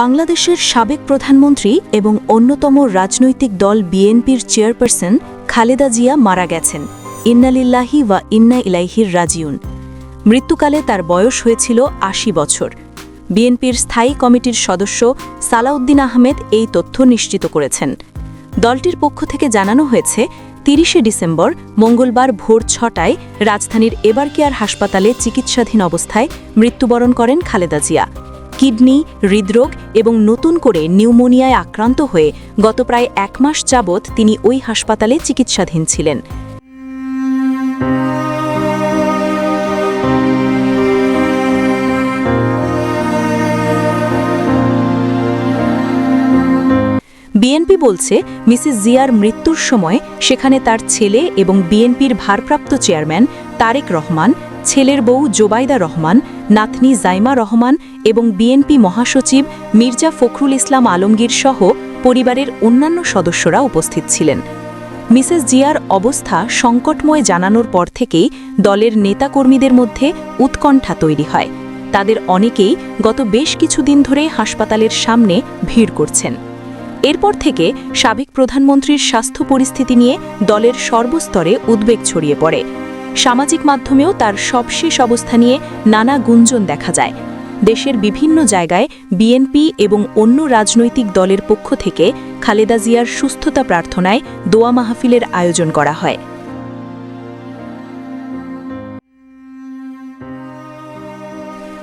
বাংলাদেশের সাবেক প্রধানমন্ত্রী এবং অন্যতম রাজনৈতিক দল বিএনপির চেয়ারপারসন খালেদা জিয়া মারা গেছেন। ইন্নালিল্লাহি ওয়া ইন্না ইলাইহির রাজিউন। মৃত্যুকালে তার বয়স হয়েছিল আশি বছর। বিএনপির স্থায়ী কমিটির সদস্য সালাউদ্দিন আহমেদ এই তথ্য নিশ্চিত করেছেন। দলটির পক্ষ থেকে জানানো হয়েছে, তিরিশে ডিসেম্বর, মঙ্গলবার ভোর ছটায় রাজধানীর এবারকেয়ার হাসপাতালে চিকিৎসাধীন অবস্থায় মৃত্যুবরণ করেন খালেদা জিয়া। কিডনি, হৃদরোগ এবং নতুন করে নিউমোনিয়ায় আক্রান্ত হয়ে গত প্রায় এক মাস যাবৎ তিনি ওই হাসপাতালে চিকিৎসাধীন ছিলেন। বিএনপি বলছে, মিসেস জিয়ার মৃত্যুর সময় সেখানে তার ছেলে এবং বিএনপির ভারপ্রাপ্ত চেয়ারম্যান তারেক রহমান ছেলের বউ জোবাইদা রহমান, নাতনি জাইমা রহমান এবং বিএনপি মহাসচিব মির্জা ফখরুল ইসলাম আলমগীর সহ পরিবারের অন্যান্য সদস্যরা উপস্থিত ছিলেন। মিসেস জিয়ার অবস্থা সংকটময় জানানোর পর থেকেই দলের নেতাকর্মীদের মধ্যে উৎকণ্ঠা তৈরি হয়। তাদের অনেকেই গত বেশ কিছুদিন ধরে হাসপাতালের সামনে ভিড় করছেন। এরপর থেকে সাবেক প্রধানমন্ত্রীর স্বাস্থ্য পরিস্থিতি নিয়ে দলের সর্বস্তরে উদ্বেগ ছড়িয়ে পড়ে। সামাজিক মাধ্যমেও তার সবশেষ অবস্থা নিয়ে নানা গুঞ্জন দেখা যায়। দেশের বিভিন্ন জায়গায় বিএনপি এবং অন্য রাজনৈতিক দলের পক্ষ থেকে খালেদা জিয়ার সুস্থতা প্রার্থনায় দোয়া মাহফিলের আয়োজন করা হয়।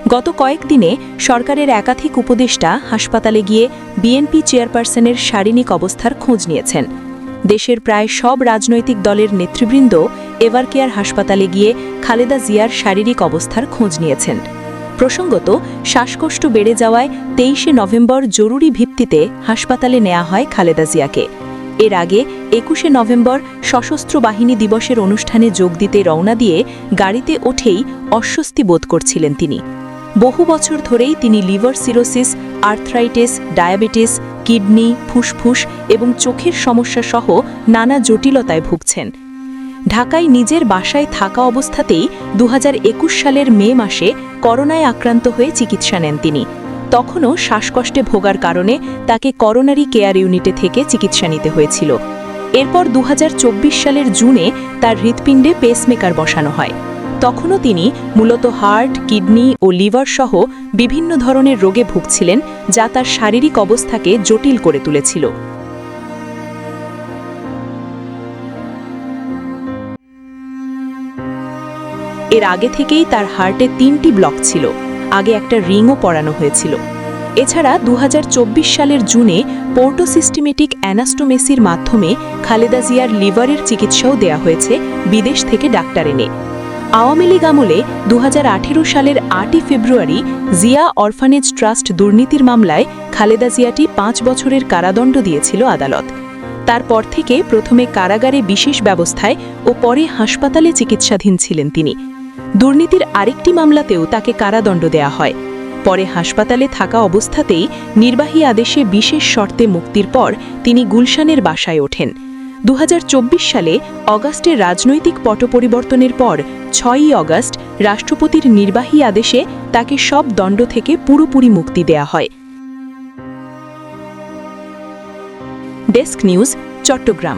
গত কয়েকদিনে সরকারের একাধিক উপদেষ্টা হাসপাতালে গিয়ে বিএনপি চেয়ারপারসনের শারীরিক অবস্থার খোঁজ নিয়েছেন। দেশের প্রায় সব রাজনৈতিক দলের নেতৃবৃন্দ এভারকেয়ার হাসপাতালে গিয়ে খালেদা জিয়ার শারীরিক অবস্থার খোঁজ নিয়েছেন। প্রসঙ্গত, শ্বাসকষ্ট বেড়ে যাওয়ায় তেইশে নভেম্বর জরুরি ভিত্তিতে হাসপাতালে নেওয়া হয় খালেদা জিয়াকে। এর আগে একুশে নভেম্বর সশস্ত্র বাহিনী দিবসের অনুষ্ঠানে যোগ দিতে রওনা দিয়ে গাড়িতে ওঠেই অস্বস্তি বোধ করছিলেন তিনি। বহু বছর ধরেই তিনি liver cirrhosis, arthritis, diabetes kidney, ফুসফুস এবং চোখের সমস্যা সহ নানা জটিলতায় ভুগছেন। ঢাকায় নিজের বাসায় থাকা অবস্থাতেই দুহাজার একুশ সালের মে মাসে করোনায় আক্রান্ত হয়ে চিকিৎসা নেন তিনি। তখনও শ্বাসকষ্টে ভোগার কারণে তাকে করোনারি কেয়ার ইউনিটে থেকে চিকিৎসা নিতে হয়েছিল। এরপর দু হাজার চব্বিশ সালের জুনে তার হৃৎপিণ্ডে পেসমেকার বসানো হয়। তখনও তিনি মূলত হার্ট, কিডনি ও লিভার সহ বিভিন্ন ধরনের রোগে ভুগছিলেন, যা তার শারীরিক অবস্থাকে জটিল করে তুলেছিল। এর আগে থেকেই তার হার্টে তিনটি ব্লক ছিল, আগে একটা রিংও পরানো হয়েছিল। এছাড়া দু হাজার চব্বিশ সালের জুনে পোর্টোসিস্টেমেটিক অ্যানাস্টোমেসির মাধ্যমে খালেদা জিয়ার লিভারের চিকিৎসাও দেয়া হয়েছে বিদেশ থেকে ডাক্তার এনে। আওয়ামী লীগ আমলে দু হাজার আঠেরো সালের আটই ফেব্রুয়ারি জিয়া অরফানেজ ট্রাস্ট দুর্নীতির মামলায় খালেদা জিয়াটি পাঁচ বছরের কারাদণ্ড দিয়েছিল আদালত। তারপর থেকে প্রথমে কারাগারে বিশেষ ব্যবস্থায় ও পরে হাসপাতালে চিকিৎসাধীন ছিলেন তিনি। দুর্নীতির আরেকটি মামলাতেও তাকে কারাদণ্ড দেয়া হয়। পরে হাসপাতালে থাকা অবস্থাতেই নির্বাহী আদেশে বিশেষ শর্তে মুক্তির পর তিনি গুলশানের বাসায় ওঠেন। দু হাজার চব্বিশ সালে অগাস্টে রাজনৈতিক পট পরিবর্তনের পর ছয়ই অগাস্ট রাষ্ট্রপতির নির্বাহী আদেশে তাকে সব দণ্ড থেকে পুরোপুরি মুক্তি দেয়া হয়। Desk news, Chattogram.